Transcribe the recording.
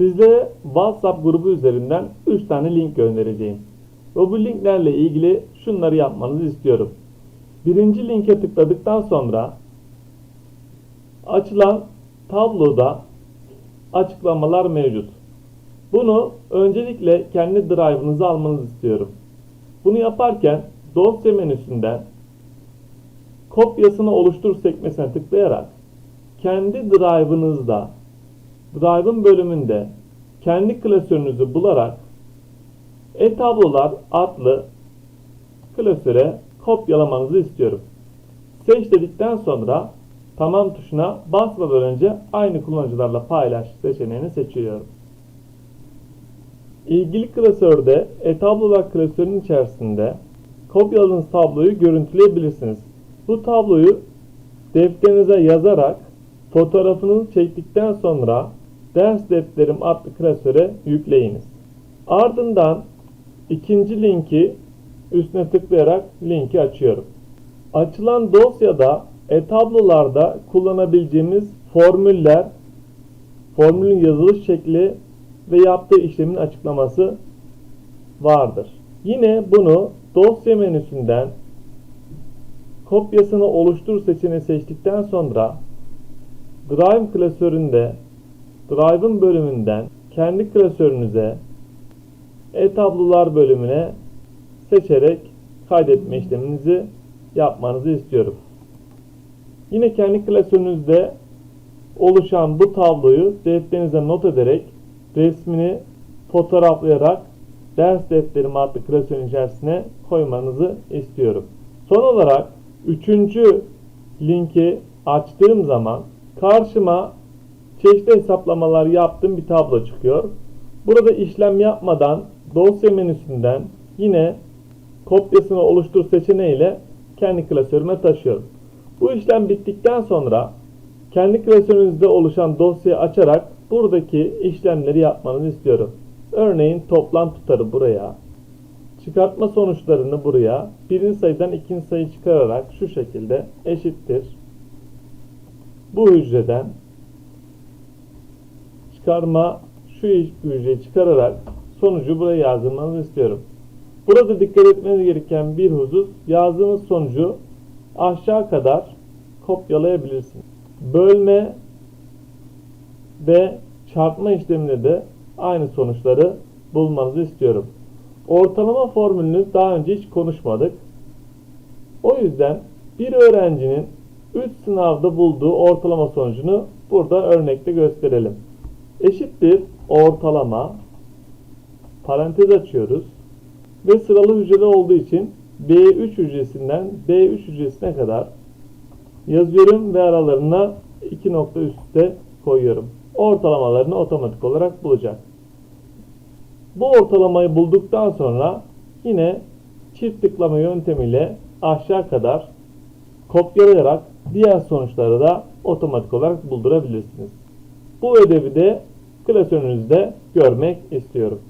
Sizlere WhatsApp grubu üzerinden 3 tane link göndereceğim. Ve bu linklerle ilgili şunları yapmanızı istiyorum. Birinci linke tıkladıktan sonra açılan tabloda açıklamalar mevcut. Bunu öncelikle kendi drive'ınıza almanızı istiyorum. Bunu yaparken dosya menüsünden kopyasını oluştur sekmesine tıklayarak kendi drive'ınızda drive'ın bölümünde kendi klasörünüzü bularak e-tablolar adlı klasöre kopyalamanızı istiyorum. Seç dedikten sonra tamam tuşuna basmadan önce aynı kullanıcılarla paylaş seçeneğini seçiyorum. İlgili klasörde e-tablolar klasörünün içerisinde kopyaladığınız tabloyu görüntüleyebilirsiniz. Bu tabloyu defterinize yazarak fotoğrafını çektikten sonra ders defterim adlı klasöre yükleyiniz. Ardından ikinci linki üstüne tıklayarak linki açıyorum. Açılan dosyada e-tablolarda kullanabileceğimiz formüller, formülün yazılış şekli ve yaptığı işlemin açıklaması vardır. Yine bunu dosya menüsünden kopyasını oluştur seçeneği seçtikten sonra Drive klasöründe Drive'ın bölümünden kendi klasörünüze e-tablolar bölümüne seçerek kaydetme işleminizi yapmanızı istiyorum. Yine kendi klasörünüzde oluşan bu tabloyu defterinize not ederek resmini fotoğraflayarak ders defterim adlı klasörün içerisine koymanızı istiyorum. Son olarak üçüncü linki açtığım zaman karşıma çeşitli hesaplamalar yaptığım bir tablo çıkıyor. Burada işlem yapmadan dosya menüsünden yine kopyasını oluştur seçeneğiyle kendi klasörüme taşıyorum. Bu işlem bittikten sonra kendi klasörünüzde oluşan dosyayı açarak buradaki işlemleri yapmanızı istiyorum. Örneğin toplam tutarı buraya, çıkartma sonuçlarını buraya, birinci sayıdan ikinci sayı çıkararak şu şekilde eşittir. Bu hücreden çıkarma şu hücreyi çıkararak sonucu buraya yazdırmanızı istiyorum. Burada dikkat etmeniz gereken bir husus yazdığınız sonucu aşağı kadar kopyalayabilirsiniz. Bölme ve çarpma işleminde de aynı sonuçları bulmanızı istiyorum. Ortalama formülünü daha önce hiç konuşmadık. O yüzden bir öğrencinin 3 sınavda bulduğu ortalama sonucunu burada örnekte gösterelim. Eşittir ortalama parantez açıyoruz ve sıralı hücre olduğu için B3 hücresinden B3 hücresine kadar yazıyorum ve aralarına 2 nokta üstte koyuyorum. Ortalamalarını otomatik olarak bulacak. Bu ortalamayı bulduktan sonra yine çift tıklama yöntemiyle aşağı kadar kopyalayarak diğer sonuçları da otomatik olarak buldurabilirsiniz. Bu ödevi de klasörünüzde görmek istiyorum.